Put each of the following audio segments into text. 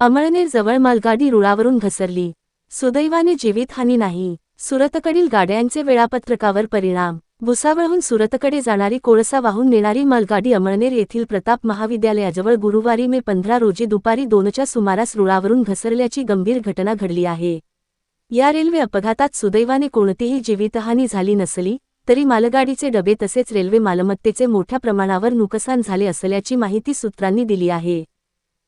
अमळनेर जवळ मालगाडी रुळावरून घसरली. सुदैवाने जीवितहानी नाही. सुरतकडील गाड्यांचे वेळापत्रकावर परिणाम. भुसावळहून सुरतकडे जाणारी कोळसा वाहून नेणारी मालगाडी अमळनेर येथील प्रताप महाविद्यालयाजवळ गुरुवारी मे पंधरा रोजी दुपारी दोनच्या सुमारास रुळावरून घसरल्याची गंभीर घटना घडली आहे. या रेल्वे अपघातात सुदैवाने कोणतीही जीवितहानी झाली नसली तरी मालगाडीचे डबे तसेच रेल्वे मालमत्तेचे मोठ्या प्रमाणावर नुकसान झाले असल्याची माहिती सूत्रांनी दिली आहे.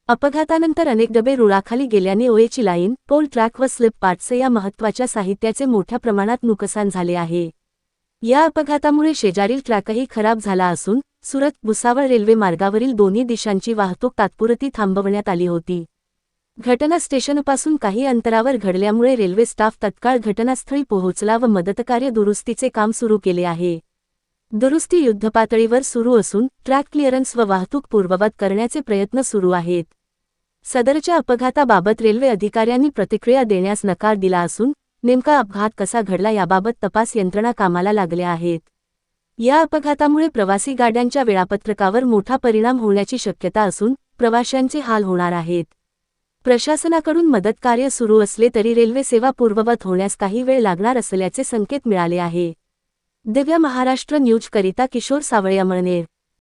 अपघातानंतर अनेक डबे रुळाखाली गेल्याने ओएची लाईन पोल ट्रॅक व स्लिप पार्ट्स या महत्त्वाच्या साहित्याचे मोठ्या प्रमाणात नुकसान झाले आहे. या अपघातामुळे शेजारील ट्रॅकही खराब झाला असून सुरत भुसावळ रेल्वे मार्गावरील दोन्ही दिशांची वाहतूक तात्पुरती थांबवण्यात आली होती. घटना स्टेशनपासून काही अंतरावर घडल्यामुळे रेल्वे स्टाफ तत्काळ घटनास्थळी पोहोचला व मदतकार्य दुरुस्तीचे काम सुरू केले आहे. दुरुस्ती युद्धपातळीवर सुरू असून ट्रॅक क्लिअरन्स व वाहतूक पूर्ववत करण्याचे प्रयत्न सुरू आहेत. सदरच्या अपघाताबाबत रेल्वे अधिकाऱ्यांनी प्रतिक्रिया देण्यास नकार दिला असून नेमका अपघात कसा घडला याबाबत तपास यंत्रणा कामाला लागल्या आहेत. या अपघातामुळे प्रवासी गाड्यांच्या वेळापत्रकावर मोठा परिणाम होण्याची शक्यता असून प्रवाशांचे हाल होणार आहेत. प्रशासनाकडून मदतकार्य सुरू असले तरी रेल्वे सेवा पूर्ववत होण्यास काही वेळ लागणार असल्याचे संकेत मिळाले आहे. दिव्य महाराष्ट्र न्यूजकरिता किशोर सावळे अमळनेर.